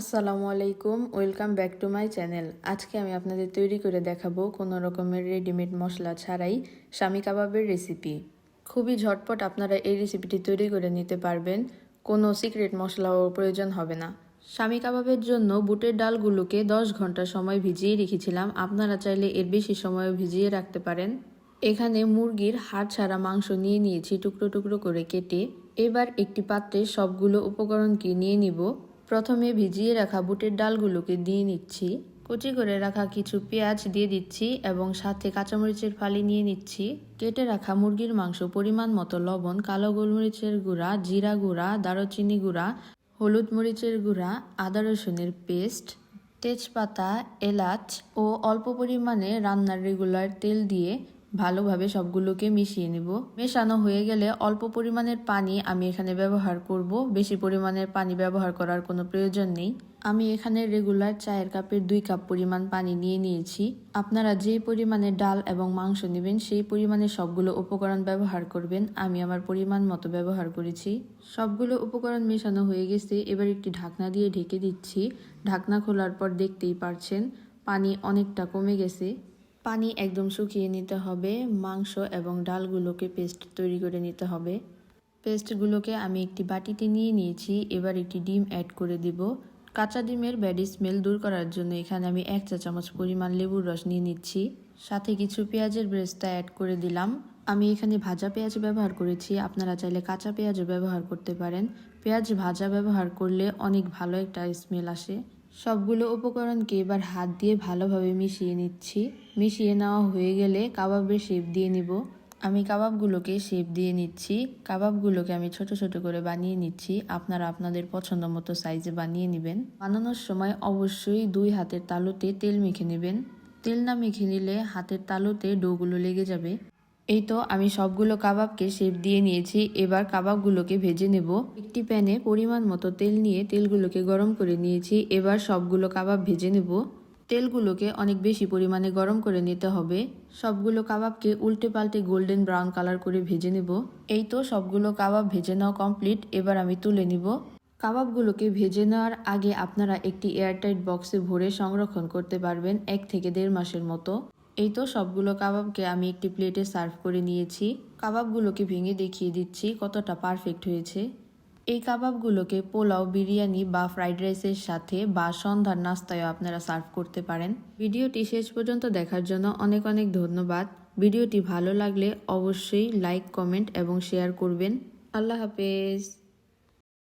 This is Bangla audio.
আসসালামু আলাইকুম, welcome back to my channel. আজকে আমি আপনাদের তৈরি করে দেখাবো কোনো রকমের রেডিমেড মশলা ছাড়াই স্বামী কাবাবের রেসিপি। খুবই ঝটপট আপনারা এই রেসিপিটি তৈরি করে নিতে পারবেন, কোনো সিক্রেট মশলাও প্রয়োজন হবে না। স্বামী কাবাবের জন্য বুটের ডালগুলোকে দশ ঘণ্টা সময় ভিজিয়ে রেখেছিলাম, আপনারা চাইলে এর বেশি সময় ভিজিয়ে রাখতে পারেন। এখানে মুরগির হাড় ছাড়া মাংস নিয়ে নিয়েছি টুকরো টুকরো করে কেটে, এবার একটি পাত্রে সবগুলো উপকরণকে নিয়ে নিব। প্রথমে ভিজিয়ে রাখা বুটের ডালগুলোকে দিয়ে নিচ্ছি। কুচি করে রাখা কিছু পেঁয়াজ দিয়ে দিচ্ছি এবং সাথে কাঁচামরিচের ফালি নিয়ে নিচ্ছি। কেটে রাখা মুরগির মাংস পরিমাণ মতো লবণ, কালো গোলমরিচের গুঁড়া, জিরা গুঁড়া, দারুচিনি গুঁড়া, হলুদ মরিচের গুঁড়া, আদা রসুনের পেস্ট, তেজপাতা, এলাচ ও অল্প পরিমাণে রান্নার রেগুলার তেল দিয়ে ভালোভাবে সবগুলোকে মিশিয়ে নিব। মেশানো হয়ে গেলে অল্প পরিমাণের পানি আমি এখানে ব্যবহার করব। বেশি পরিমাণের পানি ব্যবহার করার কোনো প্রয়োজন নেই। আমি এখানে রেগুলার চায়ের কাপের দুই কাপ পরিমাণ পানি নিয়ে নিয়েছি। আপনারা যে পরিমাণে ডাল এবং মাংস নেবেন, সেই পরিমাণে সবগুলো উপকরণ ব্যবহার করবেন। আমি আমার পরিমাণ মতো ব্যবহার করেছি। সবগুলো উপকরণ মেশানো হয়ে গেছে। এবার একটি ঢাকনা দিয়ে ঢেকে দিচ্ছি। ঢাকনা খোলার পর দেখতেই পারছেন, পানি অনেকটা কমে গেছে। পানি একদম শুকিয়ে নিতে হবে। মাংস এবং ডালগুলোকে পেস্ট তৈরি করে নিতে হবে। পেস্টগুলোকে আমি একটি বাটিতে নিয়ে নিয়েছি। এবার একটি ডিম অ্যাড করে দিব। কাঁচা ডিমের ব্যাড স্মেল দূর করার জন্য এখানে আমি এক চা চামচ পরিমাণ লেবুর রস নিয়ে নিচ্ছি। সাথে কিছু পেঁয়াজের ব্রেস্টটা অ্যাড করে দিলাম। আমি এখানে ভাজা পেঁয়াজ ব্যবহার করেছি। আপনারা চাইলে কাঁচা পেঁয়াজও ব্যবহার করতে পারেন। পেঁয়াজ ভাজা ব্যবহার করলে অনেক ভালো একটা স্মেল আসে। সবগুলো উপকরণকে এবার হাত দিয়ে ভালোভাবে মিশিয়ে নিচ্ছি। মিশিয়ে নেওয়া হয়ে গেলে কাবাবের শেপ দিয়ে নিব। আমি কাবাবগুলোকে শেপ দিয়ে নিচ্ছি। কাবাবগুলোকে আমি ছোট ছোট করে বানিয়ে নিচ্ছি। আপনারা আপনাদের পছন্দ মতো সাইজে বানিয়ে নেবেন। বানানোর সময় অবশ্যই দুই হাতের তালুতে তেল মেখে নেবেন। তেল না মেখে নিলে হাতের তালুতে ডোগুলো লেগে যাবে। এই তো আমি সবগুলো কাবাবকে শেপ দিয়ে নিয়েছি। এবার কাবাবগুলোকে ভেজে নেব। একটি প্যানে পরিমাণ মতো তেল নিয়ে তেলগুলোকে গরম করে নিয়েছি। এবার সবগুলো কাবাব ভেজে নেব। তেলগুলোকে অনেক বেশি পরিমাণে গরম করে নিতে হবে। সবগুলো কাবাবকে উল্টে পাল্টে গোল্ডেন ব্রাউন কালার করে ভেজে নেব। এই তো সবগুলো কাবাব ভেজে নেওয়া কমপ্লিট। এবার আমি তুলে নিব। কাবাবগুলোকে ভেজে নেওয়ার আগে আপনারা একটি এয়ারটাইট বক্সে ভরে সংরক্ষণ করতে পারবেন এক থেকে দেড় মাসের মতো। এই তো সবগুলো কাবাবকে আমি একটি প্লেটে সার্ভ করে নিয়েছি। কাবাবগুলোকে ভেঙে দেখিয়ে দিচ্ছি কতটা পারফেক্ট হয়েছে। এই কাবাবগুলোকে পোলাও, বিরিয়ানি বা ফ্রাইড রাইসের সাথে বা সন্ধ্যার নাস্তায়ও আপনারা সার্ভ করতে পারেন। ভিডিওটি শেষ পর্যন্ত দেখার জন্য অনেক অনেক ধন্যবাদ। ভিডিওটি ভালো লাগলে অবশ্যই লাইক, কমেন্ট এবং শেয়ার করবেন। আল্লাহ হাফেজ।